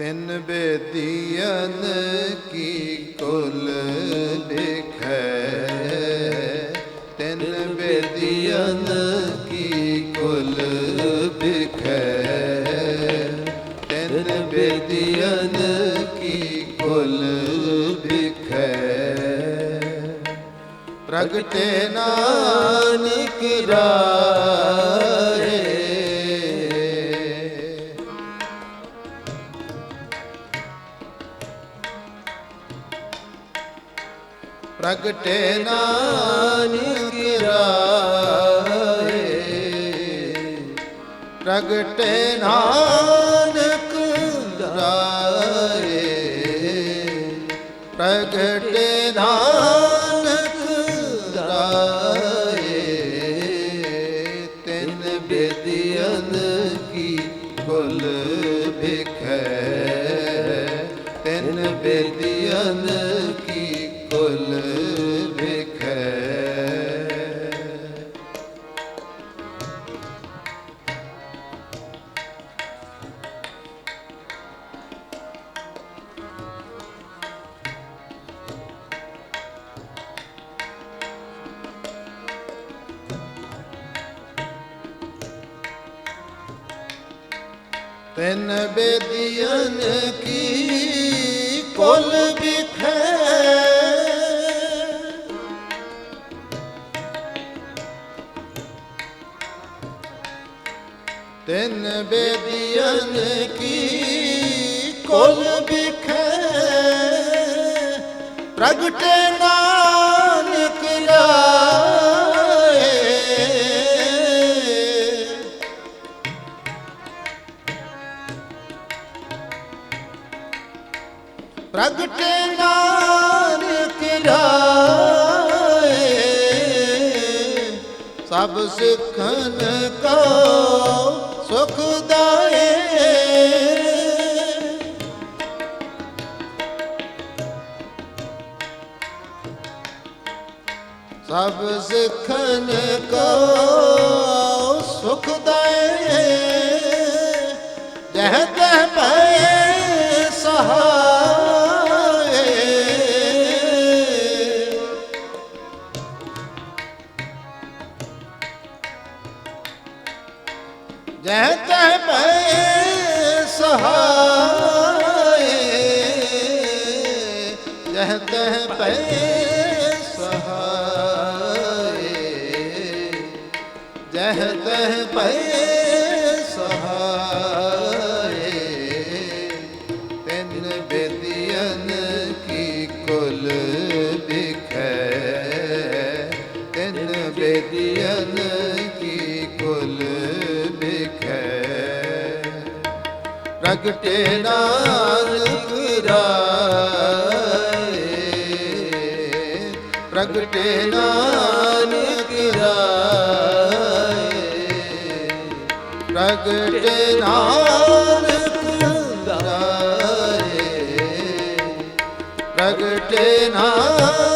ਤਿੰਨ ਬੇਦੀਨ ਕੀ ਕੁਲ ਲਿਖੈ? ਤਿੰਨ ਬੇਦੀਨ ਕੀ ਕੁਲ ਲਿਖੈ? ਤਿੰਨ ਬੇਦੀਨ ਕੀ ਕੁਲ ਲਿਖੈ? ਪ੍ਰਗਟੇ ਨਾਨਕ ਰਾ ਪ੍ਰਗਟੇ ਨਾਨਕ ਰਾਏ ਪ੍ਰਗਟੇ ਨਾਨਕ ਰਾਏ ਪ੍ਰਗਟੇ ਨਾਨਕ ਰਾਏ ਤਿੰਨ ਬੇਦੀਨ ਕੀ ਕੁਲ ਵਿਖੈ। ਤਿੰਨ ਬੇਦੀਨ ਕੀ ਕੁਲ ਤਿੰਨ ਬੇਦੀਨ ਕੀ ਕੁਲ ਵਿਖੈ? ਤਿੰਨ ਬੇਦੀਨ ਕੀ ਕੁਲ ਵਿਖੈ? ਪ੍ਰਗਟੇ ਨਾਨਕ ਰਾਏ ਪ੍ਰਗਟੇ ਨਾਨਕ ਰਾਏ ਸਭ ਸਿੱਖਨ ਕੋ ਸੁਖ ਦਾਏ ਸਭ ਸਿੱਖਨ ਕੋ ਸੁਖ ਦਾਏ ਜਹ ਤਹ ਪਏ ਸਹਾਏ ਜਹ ਤਹ ਪਏ ਸਹਾਏ, ਜਹ ਤਹ ਪਏ ਸਹਾਏ, ਜਹ ਤਹ ਪਏ ਸਹਾਏ, ਤਿੰਨ ਬੇਦੀਨ ਕੀ ਕੁਲ ਵਿਖੈ, ਤਿੰਨ ਬੇਦੀਨ ਕੀ ਕੁਲ ਪ੍ਰਗਟੇ ਨਾਨਕ ਰਾਏ। ਪ੍ਰਗਟੇ ਨਾਨਕ ਰਾਏ। ਪ੍ਰਗਟੇ ਨਾਨਕ ਰਾਏ। ਪ੍ਰਗਟੇ ਨਾਨਕ